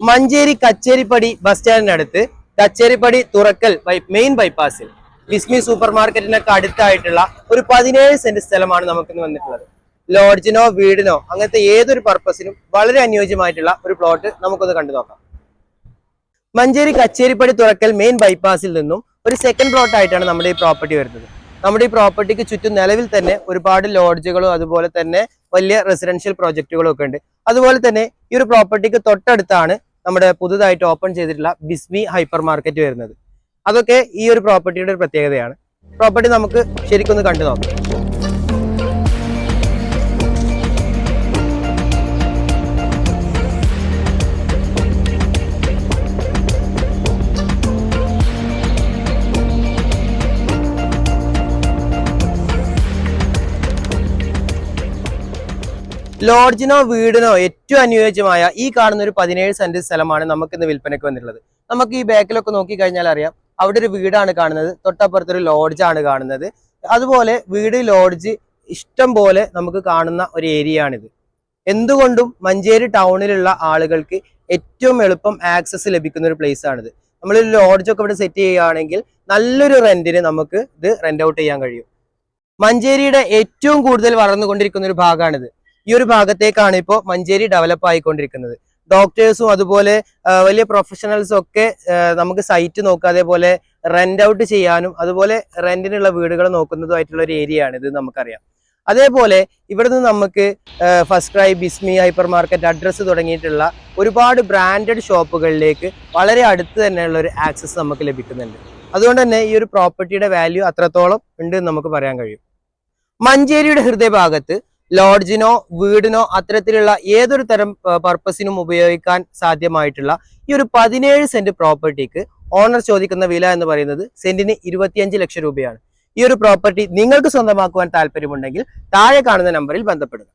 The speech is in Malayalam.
മഞ്ചേരി കച്ചേരിപ്പടി ബസ് സ്റ്റാൻഡിനടുത്ത് കച്ചേരിപ്പടി തുറക്കൽ മെയിൻ ബൈപ്പാസിൽ വിസ്മി സൂപ്പർ മാർക്കറ്റിനൊക്കെ അടുത്തായിട്ടുള്ള ഒരു പതിനേഴ് സെന്റ് സ്ഥലമാണ് നമുക്കിന്ന് വന്നിട്ടുള്ളത്. ലോഡ്ജിനോ വീടിനോ അങ്ങനത്തെ ഏതൊരു പർപ്പസിനും വളരെ അനുയോജ്യമായിട്ടുള്ള ഒരു പ്ലോട്ട് നമുക്കൊന്ന് കണ്ടു നോക്കാം. മഞ്ചേരി കച്ചേരിപ്പടി തുറക്കൽ മെയിൻ ബൈപ്പാസിൽ നിന്നും ഒരു സെക്കൻഡ് പ്ലോട്ട് ആയിട്ടാണ് നമ്മുടെ ഈ പ്രോപ്പർട്ടി വരുന്നത്. നമ്മുടെ ഈ പ്രോപ്പർട്ടിക്ക് ചുറ്റും നിലവിൽ തന്നെ ഒരുപാട് ലോഡ്ജുകളും അതുപോലെ തന്നെ വലിയ റെസിഡൻഷ്യൽ പ്രോജക്റ്റുകളും ഒക്കെ ഉണ്ട്. അതുപോലെ തന്നെ ഈ ഒരു പ്രോപ്പർട്ടിക്ക് തൊട്ടടുത്താണ് നമ്മുടെ പുതുതായിട്ട് ഓപ്പൺ ചെയ്തിട്ടുള്ള ബിസ്മി ഹൈപ്പർ മാർക്കറ്റ് വരുന്നത്. അതൊക്കെ ഈ ഒരു പ്രോപ്പർട്ടിയുടെ ഒരു പ്രത്യേകതയാണ്. പ്രോപ്പർട്ടി നമുക്ക് ശരിക്കൊന്ന് കണ്ടു നോക്കാം ലോഡ്ജിനോ വീടിനോ ഏറ്റവും അനുയോജ്യമായ ഈ കാണുന്ന ഒരു പതിനേഴ് സെന്റ് സ്ഥലമാണ് നമുക്ക് ഇന്ന് വിൽപ്പനയ്ക്ക് വന്നിട്ടുള്ളത്. നമുക്ക് ഈ ബാക്കിലൊക്കെ നോക്കി കഴിഞ്ഞാൽ അറിയാം അവിടെ ഒരു വീടാണ് കാണുന്നത് തൊട്ടപ്പുറത്ത് ഒരു ലോഡ്ജ് ആണ് കാണുന്നത്. അതുപോലെ വീട് ലോഡ്ജ് ഇഷ്ടം പോലെ നമുക്ക് കാണുന്ന ഒരു ഏരിയ ആണിത്. എന്തുകൊണ്ടും മഞ്ചേരി ടൗണിലുള്ള ആളുകൾക്ക് ഏറ്റവും എളുപ്പം ആക്സസ് ലഭിക്കുന്ന ഒരു പ്ലേസ് ആണിത്. നമ്മൾ ലോഡ്ജ് ഒക്കെ ഇവിടെ സെറ്റ് ചെയ്യുകയാണെങ്കിൽ നല്ലൊരു റെന്റിന് നമുക്ക് ഇത് റെന്റ് ഔട്ട് ചെയ്യാൻ കഴിയും. മഞ്ചേരിയുടെ ഏറ്റവും കൂടുതൽ വളർന്നുകൊണ്ടിരിക്കുന്ന ഒരു ഭാഗമാണിത്. ഈ ഒരു ഭാഗത്തേക്കാണ് ഇപ്പോൾ മഞ്ചേരി ഡെവലപ്പ് ആയിക്കൊണ്ടിരിക്കുന്നത്. ഡോക്ടേഴ്സും അതുപോലെ വലിയ പ്രൊഫഷണൽസും ഒക്കെ നമുക്ക് സൈറ്റ് നോക്കുക അതേപോലെ റെന്റ് ഔട്ട് ചെയ്യാനും അതുപോലെ റെന്റിനുള്ള വീടുകൾ നോക്കുന്നതുമായിട്ടുള്ള ഒരു ഏരിയ ആണ് ഇത് നമുക്കറിയാം. അതേപോലെ ഇവിടെ നിന്ന് നമുക്ക് first cry Bismi hypermarket address തുടങ്ങിയിട്ടുള്ള ഒരുപാട് ബ്രാൻഡഡ് ഷോപ്പുകളിലേക്ക് വളരെ അടുത്ത് തന്നെയുള്ള ഒരു ആക്സസ് നമുക്ക് ലഭിക്കുന്നുണ്ട്. അതുകൊണ്ട് തന്നെ ഈ ഒരു പ്രോപ്പർട്ടിയുടെ വാല്യൂ അത്രത്തോളം ഉണ്ട് എന്ന് നമുക്ക് പറയാൻ കഴിയും. മഞ്ചേരിയുടെ ഹൃദയഭാഗത്ത് ലോഡ്ജിനോ വീടിനോ അത്തരത്തിലുള്ള ഏതൊരു തരം പർപ്പസിനും ഉപയോഗിക്കാൻ സാധ്യമായിട്ടുള്ള ഈ ഒരു പതിനേഴ് സെന്റ് പ്രോപ്പർട്ടിക്ക് ഓണർ ചോദിക്കുന്ന വില എന്ന് പറയുന്നത് സെന്റിന് ഇരുപത്തിയഞ്ച് ലക്ഷം രൂപയാണ്. ഈ ഒരു പ്രോപ്പർട്ടി നിങ്ങൾക്ക് സ്വന്തമാക്കുവാൻ താല്പര്യമുണ്ടെങ്കിൽ താഴെ കാണുന്ന നമ്പറിൽ ബന്ധപ്പെടുക.